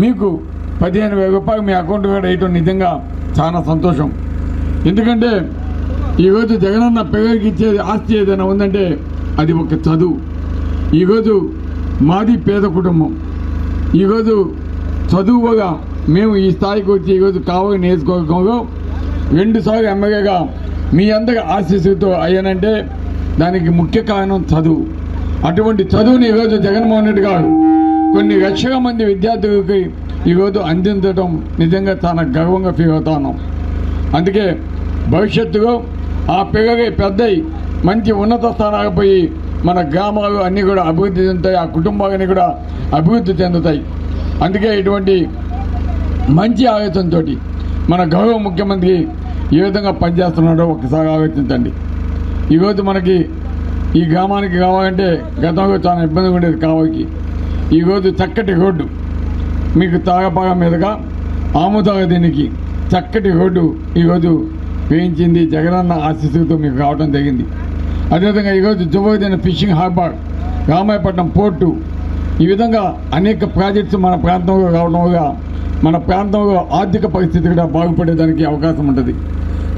మీకు పదిహేను వేల రూపాయలు మీ అకౌంట్ కూడా వేయటం నిజంగా చాలా సంతోషం. ఎందుకంటే ఈరోజు జగనన్న పిల్లలకి ఇచ్చేది ఆస్తి ఏదైనా ఉందంటే అది ఒక చదువు. ఈరోజు మాది పేద కుటుంబం. ఈరోజు చదువుగా మేము ఈ స్థాయికి వచ్చి ఈరోజు కావాలి నియోజకవర్గంలో రెండుసార్లు ఎమ్మెల్యేగా మీ అందరి ఆశీస్సుతో అయ్యానంటే దానికి ముఖ్య కారణం చదువు. అటువంటి చదువుని ఈరోజు జగన్మోహన్ రెడ్డి గారు కొన్ని లక్షల మంది విద్యార్థులకి ఈరోజు అందించడం నిజంగా చాలా గర్వంగా ఫీల్ అవుతాను అందుకే భవిష్యత్తులో ఆ పిల్లలే పెద్దయి మంచి ఉన్నత స్థానాలకు పోయి మన గ్రామాలు అన్నీ కూడా అభివృద్ధి చెందుతాయి ఆ కుటుంబాలన్నీ కూడా అభివృద్ధి చెందుతాయి. అందుకే ఇటువంటి మంచి ఆలోచనతో మన గౌరవ ముఖ్యమంత్రి ఏ విధంగా పనిచేస్తున్నాడో ఒకసారి ఆలోచించండి. ఈరోజు మనకి ఈ గ్రామానికి కావాలంటే గతంలో చాలా ఇబ్బందిగా ఉండేది కావాలకి. ఈరోజు చక్కటి రోడ్డు. మీకు తాగపాగ మీదుగా ఆముదాగ దీనికి చక్కటి రోడ్డు ఈరోజు వేయించింది జగనన్న ఆశీస్సులతో మీకు రావడం జరిగింది. అదేవిధంగా ఈరోజు జుబోదిన ఫిషింగ్ హార్బర్ రామాయపట్నం పోర్టు ఈ విధంగా అనేక ప్రాజెక్ట్స్ మన ప్రాంతంలో రావడం వల్ల మన ప్రాంతంలో ఆర్థిక పరిస్థితి కూడా బాగుపడేదానికి అవకాశం ఉంటుంది.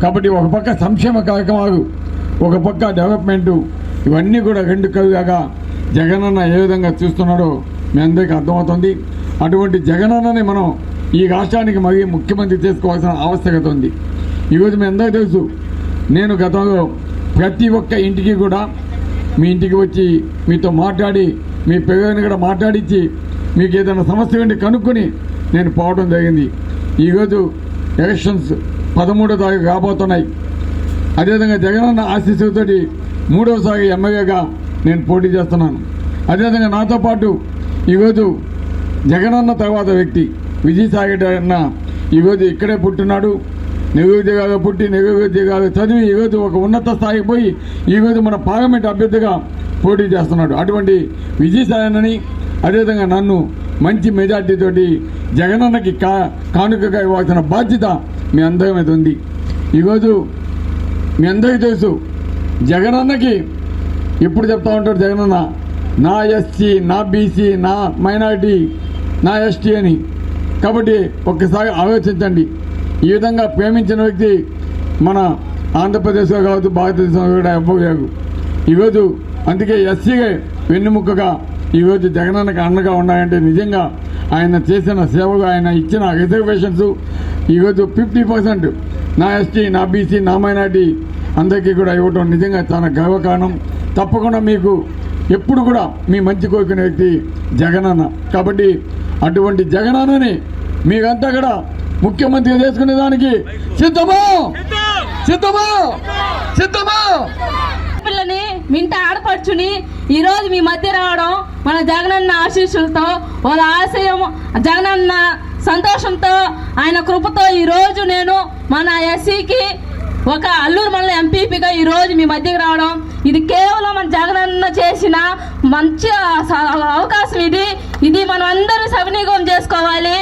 కాబట్టి ఒక పక్క సంక్షేమ కార్యక్రమాలు ఒక పక్క డెవలప్మెంటు ఇవన్నీ కూడా రెండు కవిగా జగనన్న ఏ విధంగా చూస్తున్నాడో మీ అందరికీ అర్థమవుతుంది. అటువంటి జగనన్నని మనం ఈ రాష్ట్రానికి మరీ ముఖ్యమంత్రి చేసుకోవాల్సిన ఆవశ్యకత ఉంది. ఈరోజు మీ అందరికీ తెలుసు నేను గతంలో ప్రతి ఒక్క ఇంటికి కూడా మీ ఇంటికి వచ్చి మీతో మాట్లాడి మీ పిల్లల్ని కూడా మాట్లాడించి మీకు ఏదైనా సమస్య ఉంటే కనుక్కొని నేను పోవడం జరిగింది. ఈరోజు ఎలక్షన్స్ పదమూడో తారీఖు రాబోతున్నాయి. అదేవిధంగా జగనన్న ఆశీస్సులతోటి మూడవసారి ఎమ్మెల్యేగా నేను పోటీ చేస్తున్నాను. అదేవిధంగా నాతో పాటు ఈరోజు జగనన్న తర్వాత వ్యక్తి విజయసాగర్ అన్న ఈరోజు ఇక్కడే పుట్టినాడు. నిరుద్యోగాలు పుట్టి నిరుద్యోగాలు చదివి ఈరోజు ఒక ఉన్నత స్థాయికి పోయి ఈరోజు మన పార్లమెంట్ అభ్యర్థిగా పోటీ చేస్తున్నాడు. అటువంటి విజయసాయనని అదేవిధంగా నన్ను మంచి మెజార్టీతోటి జగనన్నకి కా కానుకగా ఇవ్వాల్సిన బాధ్యత మీ అందరి మీద ఉంది. ఈరోజు మీ అందరికీ తెలుసు జగనన్నకి ఎప్పుడు చెప్తా ఉంటాడు జగనన్న నా ఎస్సీ నా బీసీ నా మైనారిటీ నా ఎస్టీ అని. కాబట్టి ఒక్కసారి ఆలోచించండి. ఈ విధంగా ప్రేమించిన వ్యక్తి మన ఆంధ్రప్రదేశ్లో కావచ్చు భారతదేశంలో కూడా ఇవ్వలేదు. ఈరోజు అందుకే ఎస్సీగా వెన్నుముక్కగా ఈరోజు జగనన్నకి అండగా ఉన్నాయంటే నిజంగా ఆయన చేసిన సేవలు ఆయన ఇచ్చిన రిజర్వేషన్స్ ఈరోజు ఫిఫ్టీ పర్సెంట్ నా ఎస్టీ నా బీసీ నా మైనార్టీ అందరికీ కూడా ఇవ్వటం నిజంగా చాలా గర్వకారణం. తప్పకుండా మీకు ఎప్పుడు కూడా మీ మంచి కోరుకునే వ్యక్తి జగనన్న. కాబట్టి అటువంటి జగనన్నని మీరంతా కూడా ముఖ్యమంత్రిగా చేసుకునే దానికి సిద్ధమా? సిద్ధమా? సిద్ధమా? పిల్లని మింట ఆడపడుచుని ఈ రోజు మీ మధ్య రావడం మన జగనన్న ఆశీస్సులతో వాళ్ళ ఆశయం జగనన్న సంతోషంతో ఆయన కృపతో ఈ రోజు నేను మన ఎస్సీకి ఒక అల్లూరు మండల ఎంపీపీగా ఈ రోజు మీ మధ్యకి రావడం ఇది కేవలం మన జగనన్న చేసిన మంచి అవకాశం ఇది. ఇది మనం అందరూ సవినియోగం చేసుకోవాలి.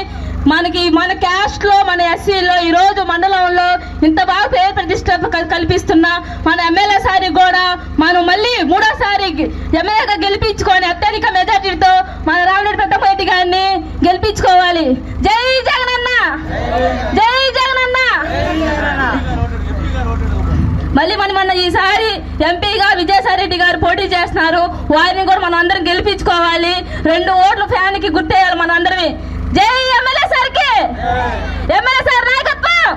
మనకి మన క్యాస్ట్లో మన ఎస్సీలో ఈ రోజు మండలంలో ఇంత బాగా పేరు ప్రతిష్ట కల్పిస్తున్నా కల్పిస్తున్న మన ఎమ్మెల్యే సారి కూడా మనం మళ్ళీ మూడోసారి ఎమ్మెల్యేగా గెలిపించుకొని అత్యధిక మెజార్టీతో మన రామరెడ్డి పెద్దపరెడ్డి గారిని గెలిపించుకోవాలి. జై జగనన్న! జై జగనన్న! మళ్ళీ మనం మన ఈసారి ఎంపీగా విజయసాయిరెడ్డి గారు పోటీ చేస్తున్నారు. వారిని కూడా మనం అందరం గెలిపించుకోవాలి. రెండు ఓట్లు ఫ్యాన్కి గుర్తేయాలి మన అందరివి జై ఎమ్మెల్యే సార్కి. ఎమ్మెల్యే సార్ నాయకత్వం.